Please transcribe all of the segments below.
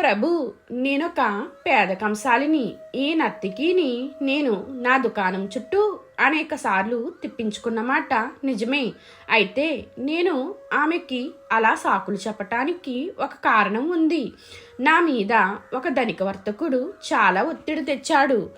ప్రభు నేనొక పేద కంసాలిని ఈ నర్తికిని నేను నా దుకాణం చుట్టూ అనేక సార్లు తిప్పించుకున్నమాట నిజమే. అయితే నేను ఆమెకి అలా సాకులు చెప్పటానికి ఒక కారణం ఉంది. నా మీద ఒక ధనిక వర్తకుడు చాలా ఒత్తిడి తెచ్చాడు.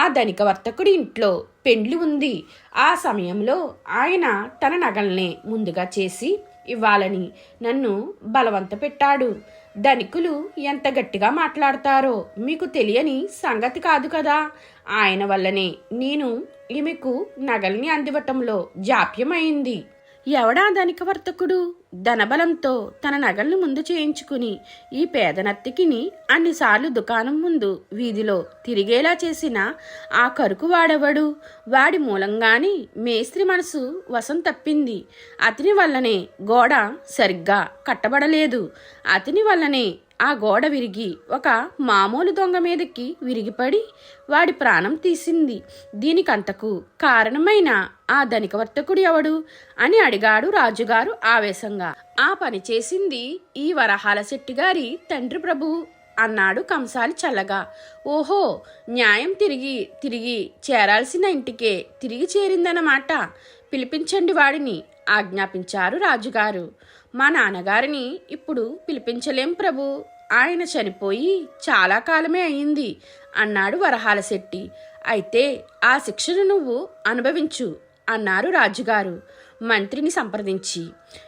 ఆ ధనిక వర్తకుడి ఇంట్లో పెండ్లి ఉంది. ఆ సమయంలో ఆయన తన నగల్నే ముందుగా చేసి ఇవ్వాలని నన్ను బలవంత పెట్టాడు ధనికులు ఎంత గట్టిగా మాట్లాడతారో మీకు తెలియని సంగతి కాదు కదా. ఆయన వల్లనే నేను ఈమెకు నగల్ని అందివ్వటంలో జాప్యమైంది. ఎవడా ధనిక వర్తకుడు? ధనబలంతో తన నగలను ముందు చేయించుకుని ఈ పేదనత్తికిని అన్నిసార్లు దుకాణం ముందు వీధిలో తిరిగేలా చేసిన ఆ కరుకు వాడెవడు వాడి మూలంగానే మేస్త్రి మనసు వశం తప్పింది. అతని వల్లనే గోడ సరిగ్గా కట్టబడలేదు. అతని వల్లనే ఆ గోడ విరిగి ఒక మామూలు దొంగ మీదకి విరిగిపడి వాడి ప్రాణం తీసింది. దీనికంతకు కారణమైన ఆ ధనిక వర్తకుడు ఎవడు? అని అడిగాడు రాజుగారు ఆవేశంగా. ఆ పని చేసింది ఈ వరహాల శెట్టి గారి తండ్రి ప్రభు అన్నాడు కంసాలి చల్లగా. ఓహో న్యాయం తిరిగి తిరిగి చేరాల్సిన ఇంటికే తిరిగి చేరిందన్నమాట. పిలిపించండి వాడిని ఆజ్ఞాపించారు రాజుగారు. మా నాన్నగారిని ఇప్పుడు పిలిపించలేం ప్రభు. ఆయన చనిపోయి చాలా కాలమే అయింది అన్నాడు వరహాల శెట్టి. అయితే ఆ శిక్షను నువ్వు అనుభవించు అన్నారు రాజుగారు. మంత్రిని సంప్రదించి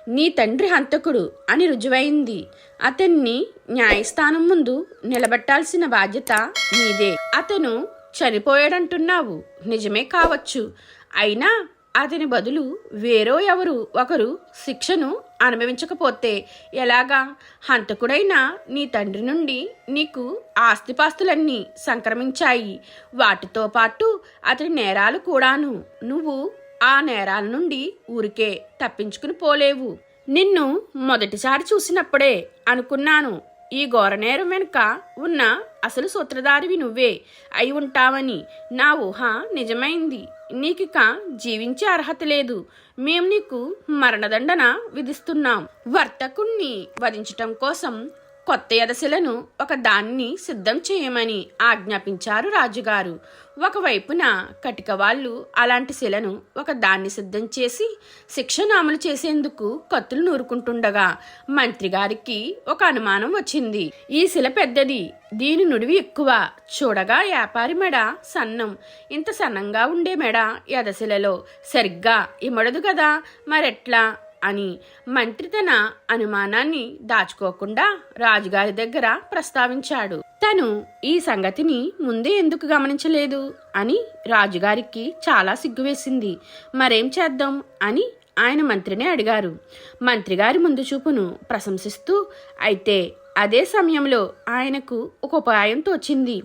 నీ తండ్రి హంతకుడు అని రుజువైంది. అతన్ని న్యాయస్థానం ముందు నిలబెట్టాల్సిన బాధ్యత నీదే. అతను చనిపోయాడంటున్నావు. నిజమే కావచ్చు. అయినా అతని బదులు వేరో ఎవరు ఒకరు శిక్షను అనుభవించకపోతే ఎలాగా? హంతకుడైన నీ తండ్రి నుండి నీకు ఆస్తిపాస్తులన్నీ సంక్రమించాయి. వాటితో పాటు అతని నేరాలు కూడాను. నువ్వు ఆ నేరాల నుండి ఊరికే తప్పించుకుని పోలేవు. నిన్ను మొదటిసారి చూసినప్పుడే అనుకున్నాను ఈ ఘోరనేరం వెనుక ఉన్న అసలు సూత్రధారివి నువ్వే అయి ఉంటావని. నా ఊహ నిజమైంది. నీకిక జీవించే అర్హత లేదు. మేము నీకు మరణదండన విధిస్తున్నాం. వర్తకుణ్ణి వధించటం కోసం కొత్త ఎదశలను ఒక దాన్ని సిద్ధం చేయమని ఆజ్ఞాపించారు రాజుగారు. ఒకవైపున కటిక వాళ్ళు అలాంటి శిలను ఒక దాన్ని సిద్ధం చేసి శిక్షను అమలు చేసేందుకు కత్తులు నూరుకుంటుండగా మంత్రి గారికి ఒక అనుమానం వచ్చింది. ఈ శిల పెద్దది దీని నుడివి ఎక్కువ. చూడగా వ్యాపారి మెడ సన్నం. ఇంత సన్నంగా ఉండే మెడ ఎదశిలలో సరిగ్గా ఇమడదు కదా. మరెట్లా? అని మంత్రి తన అనుమానాన్ని దాచుకోకుండా రాజుగారి దగ్గర ప్రస్తావించాడు. తను ఈ సంగతిని ముందే ఎందుకు గమనించలేదు అని రాజుగారికి చాలా సిగ్గువేసింది మరేం చేద్దాం అని ఆయన మంత్రిని అడిగారు. మంత్రిగారి ముందు చూపును ప్రశంసిస్తూ అయితే అదే సమయంలో ఆయనకు ఒక ఉపాయం తోచింది.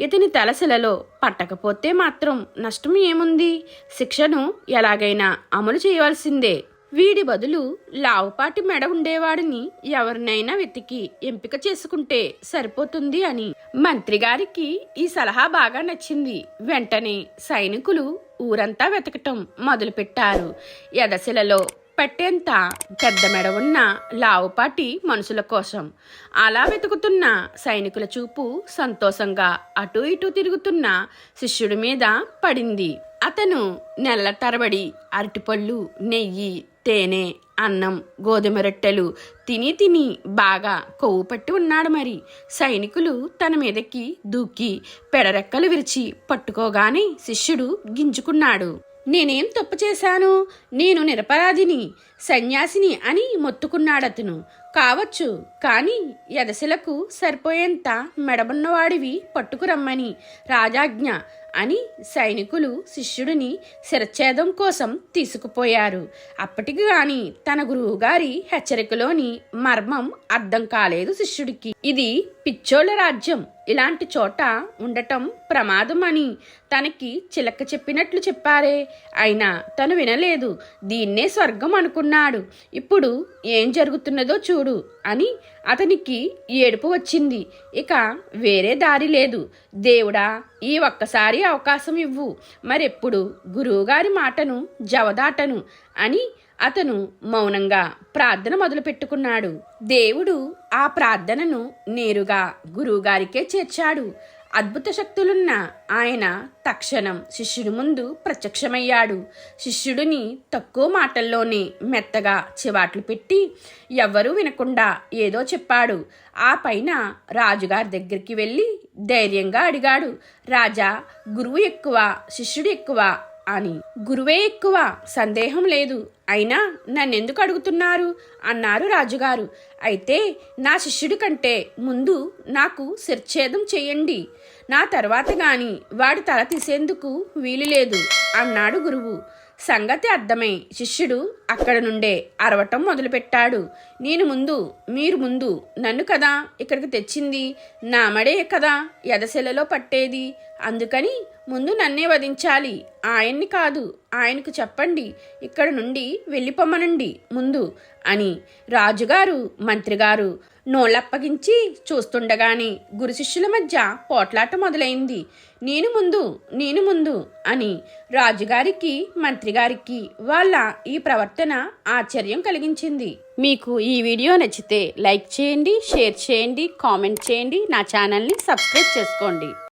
ఇతని తలసలలో పట్టకపోతే మాత్రం నష్టం ఏముంది? శిక్షను ఎలాగైనా అమలు చేయవలసిందే వీడి బదులు లావుపాటి మెడ ఉండేవాడిని ఎవరినైనా వెతికి ఎంపిక చేసుకుంటే సరిపోతుంది అని. మంత్రిగారికి ఈ సలహా బాగా నచ్చింది. వెంటనే సైనికులు ఊరంతా వెతకటం మొదలుపెట్టారు. ఎదశిలలో పట్టేంత పెద్ద మెడ ఉన్న లావుపాటి మనుషుల కోసం అలా వెతుకుతున్న సైనికుల చూపు సంతోషంగా అటూ ఇటూ తిరుగుతున్న శిష్యుడి మీద పడింది. అతను నెలల తరబడి అరటిపళ్ళు నెయ్యి తేనె అన్నం గోధుమ రొట్టెలు తిని తిని బాగా కొవ్వు పట్టి ఉన్నాడు మరి. సైనికులు తన మీదకి దూకి పెడరెక్కలు విరిచి పట్టుకోగానే శిష్యుడు గింజుకున్నాడు. నేనేం తప్పు చేశాను? నేను నిరపరాధిని సన్యాసిని అని మొత్తుకున్నాడతను. కావచ్చు కానీ ఎదశలకు సరిపోయేంత మెడబున్నవాడివి పట్టుకురమ్మని. రాజాజ్ఞ అని సైనికులు శిష్యుడిని శిరచ్ఛేదం కోసం తీసుకుపోయారు. అప్పటికి గాని తన గురువుగారి హెచ్చరికలోని మర్మం అర్థం కాలేదు శిష్యుడికి. ఇది పిచ్చోళ్ళ రాజ్యం. ఇలాంటి చోట ఉండటం ప్రమాదం అని తనకి చిలక చెప్పినట్లు చెప్పారే. అయినా తను వినలేదు. దీన్నే స్వర్గం అనుకున్నాడు. ఇప్పుడు ఏం జరుగుతున్నదో చూడు అని అతనికి ఏడుపు వచ్చింది. ఇక వేరే దారి లేదు. దేవుడా ఈ ఒక్కసారి అవకాశం ఇవ్వు. మరెప్పుడు గురువుగారి మాటను జవదాటను అని అతను మౌనంగా ప్రార్థన మొదలుపెట్టుకున్నాడు. దేవుడు ఆ ప్రార్థనను నేరుగా గురువుగారికే చేర్చాడు. అద్భుత శక్తులున్న ఆయన తక్షణం శిష్యుడి ముందు ప్రత్యక్షమయ్యాడు. శిష్యుడిని తక్కువ మాటల్లోనే మెత్తగా చివాట్లు పెట్టి ఎవ్వరూ వినకుండా ఏదో చెప్పాడు. ఆ పైన రాజుగారి దగ్గరికి వెళ్ళి ధైర్యంగా అడిగాడు. రాజా గురువు ఎక్కువ శిష్యుడు ఎక్కువ అని. గురువే ఎక్కువ. సందేహం లేదు. అయినా నన్నెందుకు అడుగుతున్నారు? అన్నారు రాజుగారు. అయితే నా శిష్యుడి కంటే ముందు నాకు శిర్ఛేదం చేయండి. నా తర్వాత గాని వాడి తల తీసేందుకు వీలు లేదు అన్నాడు గురువు. సంగతి అర్థమై శిష్యుడు అక్కడ నుండే అరవటం మొదలుపెట్టాడు. నేను ముందు మీరు ముందు నన్ను కదా ఇక్కడికి తెచ్చింది? నా మడే కదా ఎదశెలలో పట్టేది? అందుకని ముందు నన్నే వధించాలి. ఆయన్ని కాదు ఆయనకు చెప్పండి. ఇక్కడ నుండి వెళ్ళిపోమనండి ముందు అని రాజుగారు మంత్రిగారు నోళ్ళప్పగించి చూస్తుండగానే గురు శిష్యుల మధ్య పోట్లాట మొదలైంది. నేను ముందు నేను ముందు అని రాజుగారికి మంత్రిగారికి వాళ్ళ ఈ ప్రవర్తన ఆశ్చర్యం కలిగించింది. మీకు ఈ వీడియో నచ్చితే లైక్ చేయండి షేర్ చేయండి కామెంట్ చేయండి నా ఛానల్ని సబ్స్క్రైబ్ చేసుకోండి.